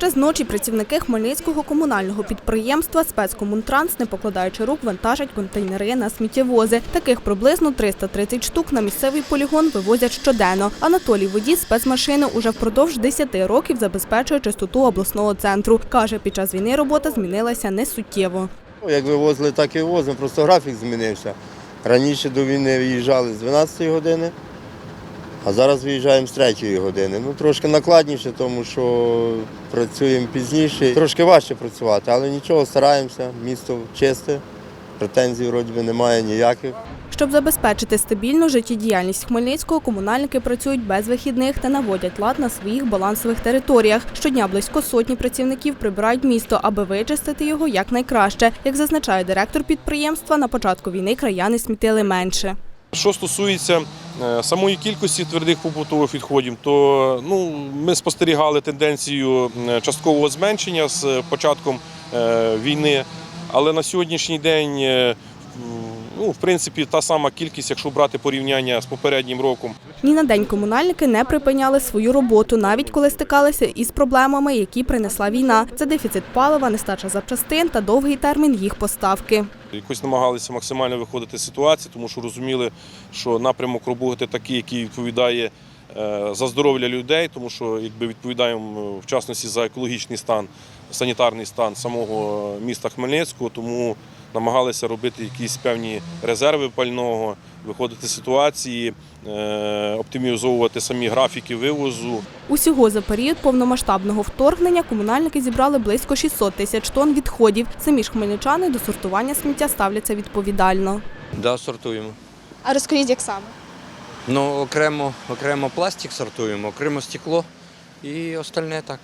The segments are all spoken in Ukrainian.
Без ночі працівники Хмельницького комунального підприємства «Спецкомунтранс», не покладаючи рук, вантажать контейнери на сміттєвози. Таких приблизно 330 штук на місцевий полігон вивозять щоденно. Анатолій Водій спецмашини уже впродовж 10 років забезпечує чистоту обласного центру. Каже, під час війни робота змінилася не суттєво. Ну, Як вивозили, так і вивозимо, просто графік змінився. Раніше до війни виїжджали з 12 години, а зараз виїжджаємо з 3 години. Ну, трошки накладніше, тому що працюємо пізніше. Трошки важче працювати, але нічого, стараємося, місто чисте, претензій вроді би немає ніяких. Щоб забезпечити стабільну життєдіяльність Хмельницького, комунальники працюють без вихідних та наводять лад на своїх балансових територіях. Щодня близько сотні працівників прибирають місто, аби вичистити його якнайкраще. Як зазначає директор підприємства, на початку війни краяни смітили менше. Що стосується е, самої кількості твердих побутових відходів, то ну, ми спостерігали тенденцію е, часткового зменшення з початком е, війни, але на сьогоднішній день, ну, в принципі, та сама кількість, якщо брати порівняння з попереднім роком. Ні на день комунальники не припиняли свою роботу, навіть коли стикалися із проблемами, які принесла війна. Це дефіцит палива, нестача запчастин та довгий термін їх поставки. Якось намагалися максимально виходити з ситуації, тому що розуміли, що напрямок роботи такий, який відповідає е, за здоров'я людей, тому що якби відповідаємо е, в частності за екологічний стан, санітарний стан самого міста Хмельницького, тому намагалися робити якісь певні резерви пального, виходити з ситуації, е, оптимізовувати самі графіки вивозу. Усього за період повномасштабного вторгнення комунальники зібрали близько 600 тисяч тонн відходів. Самі ж хмельничани до сортування сміття ставляться відповідально. Да, сортуємо. А розкажіть, як саме? Ну, окремо, окремо пластик сортуємо, окремо стекло і остальне так.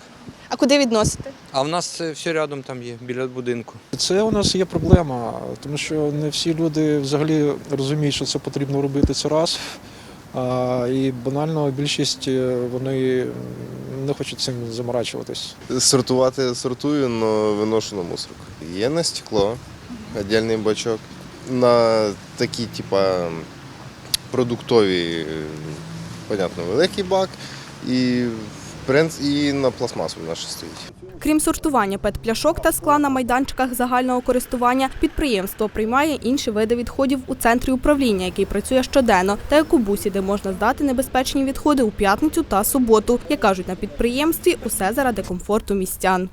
А куди відносите? А в нас все рядом там є, біля будинку. Це у нас є проблема, тому що не всі люди взагалі розуміють, що це потрібно робити це раз. А, і банально більшість е, вони не хочуть цим заморачуватись. Сортувати сортую, але виношу на мусорку. Є на стекло, віддільний бачок. На такі, типа, продуктові, е, понятно, великий бак. І, в принципі, і на пластмасу наш стоїть. Крім сортування пет-пляшок та скла на майданчиках загального користування, підприємство приймає інші види відходів у центрі управління, який працює щоденно, та екобусі, бусі, де можна здати небезпечні відходи у п'ятницю та суботу. Як кажуть на підприємстві, усе заради комфорту містян.